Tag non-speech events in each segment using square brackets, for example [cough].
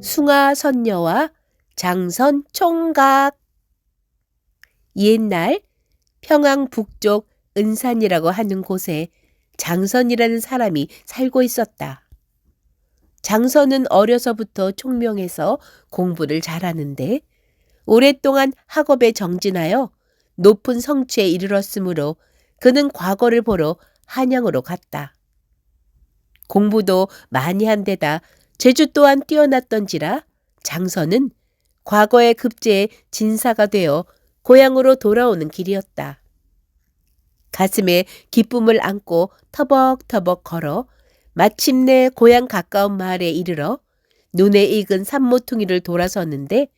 숭아 선녀와 장선 총각 옛날 평양 북쪽 은산이라고 하는 곳에 장선이라는 사람이 살고 있었다. 장선은 어려서부터 총명해서 공부를 잘하는데 오랫동안 학업에 정진하여 높은 성취에 이르렀으므로 그는 과거를 보러 한양으로 갔다. 공부도 많이 한 데다 재주 또한 뛰어났던지라 장선은 과거의 급제에 진사가 되어 고향으로 돌아오는 길이었다. 가슴에 기쁨을 안고 터벅터벅 걸어 마침내 고향 가까운 마을에 이르러 눈에 익은 산모퉁이를 돌아섰는데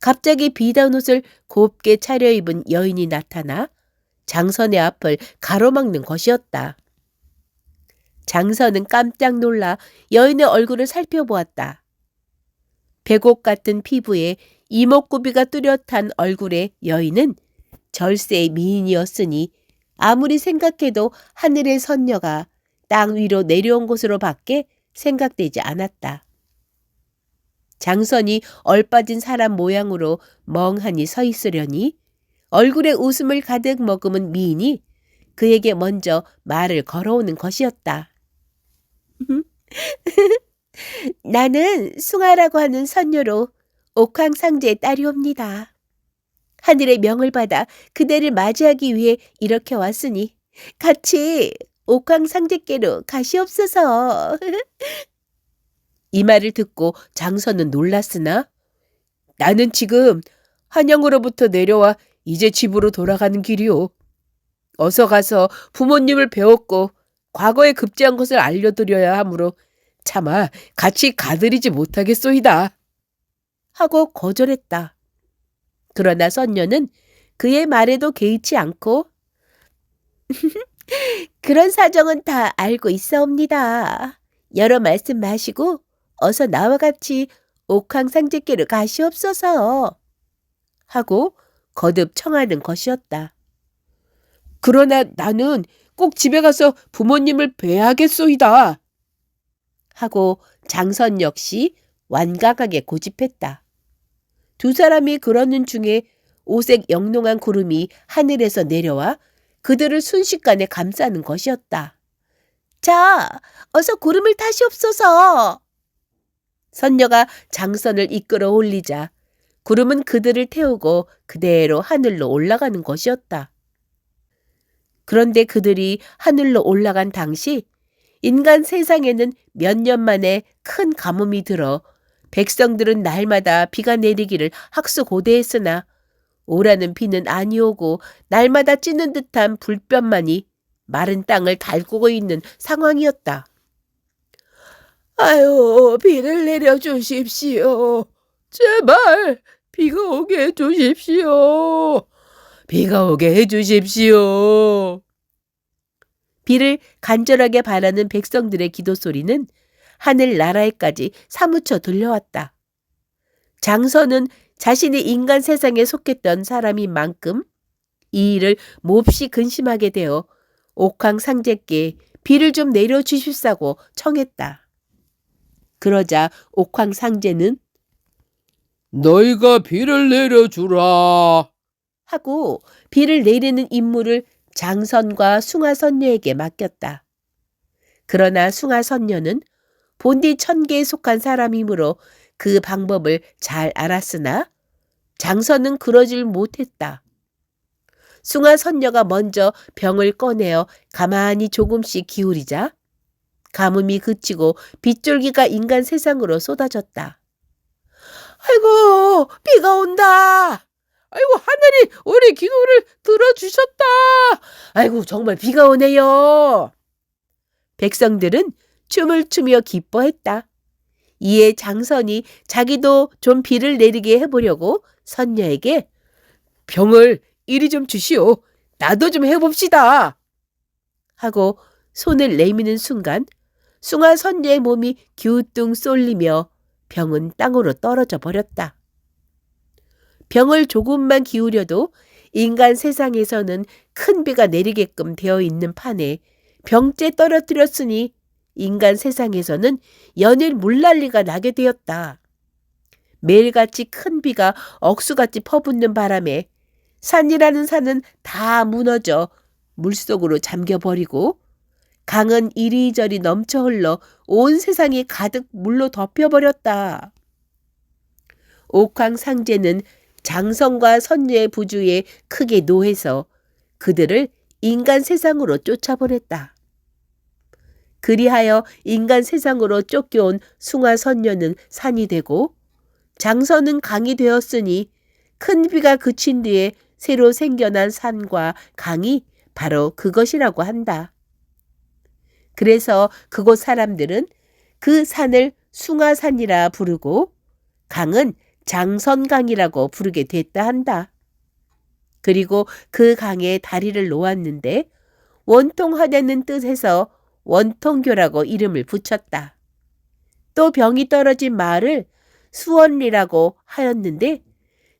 갑자기 비단 옷을 곱게 차려입은 여인이 나타나 장선의 앞을 가로막는 것이었다. 장선은 깜짝 놀라 여인의 얼굴을 살펴보았다. 백옥 같은 피부에 이목구비가 뚜렷한 얼굴의 여인은 절세의 미인이었으니 아무리 생각해도 하늘의 선녀가 땅 위로 내려온 것으로 밖에 생각되지 않았다. 장선이 얼빠진 사람 모양으로 멍하니 서 있으려니 얼굴에 웃음을 가득 머금은 미인이 그에게 먼저 말을 걸어오는 것이었다. [laughs] 나는 숭아라고 하는 선녀로 옥황상제의 딸이옵니다. 하늘의 명을 받아 그대를 맞이하기 위해 이렇게 왔으니 같이 옥황상제께로 가시옵소서. [laughs] 이 말을 듣고 장선은 놀랐으나 나는 지금 한양으로부터 내려와 이제 집으로 돌아가는 길이오. 어서 가서 부모님을 배웠고 과거에 급제한 것을 알려드려야 하므로 차마 같이 가드리지 못하겠소이다. 하고 거절했다. 그러나 선녀는 그의 말에도 개의치 않고 [laughs] 그런 사정은 다 알고 있사옵니다. 여러 말씀 마시고 어서 나와 같이 옥황 상제께로 가시옵소서. 하고 거듭 청하는 것이었다. 그러나 나는 꼭 집에 가서 부모님을 뵈야겠소이다. 하고 장선 역시 완강하게 고집했다. 두 사람이 그러는 중에 오색 영롱한 구름이 하늘에서 내려와 그들을 순식간에 감싸는 것이었다. 자, 어서 구름을 타시옵소서. 선녀가 장선을 이끌어 올리자 구름은 그들을 태우고 그대로 하늘로 올라가는 것이었다. 그런데 그들이 하늘로 올라간 당시 인간 세상에는 몇 년 만에 큰 가뭄이 들어 백성들은 날마다 비가 내리기를 학수고대했으나 오라는 비는 아니오고 날마다 찌는 듯한 불볕만이 마른 땅을 달구고 있는 상황이었다. 아유, 비를 내려주십시오. 제발 비가 오게 해주십시오. 비가 오게 해주십시오. 비를 간절하게 바라는 백성들의 기도 소리는 하늘 나라에까지 사무쳐 들려왔다. 장선은 자신이 인간 세상에 속했던 사람인 만큼 이 일을 몹시 근심하게 되어 옥황 상제께 비를 좀 내려주십사고 청했다. 그러자 옥황 상제는 너희가 비를 내려주라. 하고 비를 내리는 임무를 장선과 숭아선녀에게 맡겼다. 그러나 숭아선녀는 본디 천계에 속한 사람이므로 그 방법을 잘 알았으나 장선은 그러질 못했다. 숭아선녀가 먼저 병을 꺼내어 가만히 조금씩 기울이자 가뭄이 그치고 빗줄기가 인간 세상으로 쏟아졌다. 아이고, 비가 온다! 아이고, 하늘이 우리 기도를 들어주셨다! 아이고, 정말 비가 오네요! 백성들은 춤을 추며 기뻐했다. 이에 장선이 자기도 좀 비를 내리게 해보려고 선녀에게 병을 이리 좀 주시오. 나도 좀 해봅시다. 하고 손을 내미는 순간 숭아 선녀의 몸이 기우뚱 쏠리며 병은 땅으로 떨어져 버렸다. 병을 조금만 기울여도 인간 세상에서는 큰 비가 내리게끔 되어 있는 판에 병째 떨어뜨렸으니 인간 세상에서는 연일 물난리가 나게 되었다. 매일같이 큰 비가 억수같이 퍼붓는 바람에 산이라는 산은 다 무너져 물속으로 잠겨버리고 강은 이리저리 넘쳐 흘러 온 세상이 가득 물로 덮여버렸다. 옥황 상제는 장성과 선녀의 부주에 크게 노해서 그들을 인간 세상으로 쫓아보냈다. 그리하여 인간 세상으로 쫓겨온 숭아 선녀는 산이 되고 장선은 강이 되었으니 큰 비가 그친 뒤에 새로 생겨난 산과 강이 바로 그것이라고 한다. 그래서 그곳 사람들은 그 산을 숭아산이라 부르고 강은 장선강이라고 부르게 됐다 한다. 그리고 그 강에 다리를 놓았는데 원통하다는 뜻에서 원통교라고 이름을 붙였다. 또 병이 떨어진 마을을 수원리라고 하였는데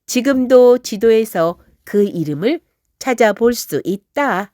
지금도 지도에서 그 이름을 찾아볼 수 있다.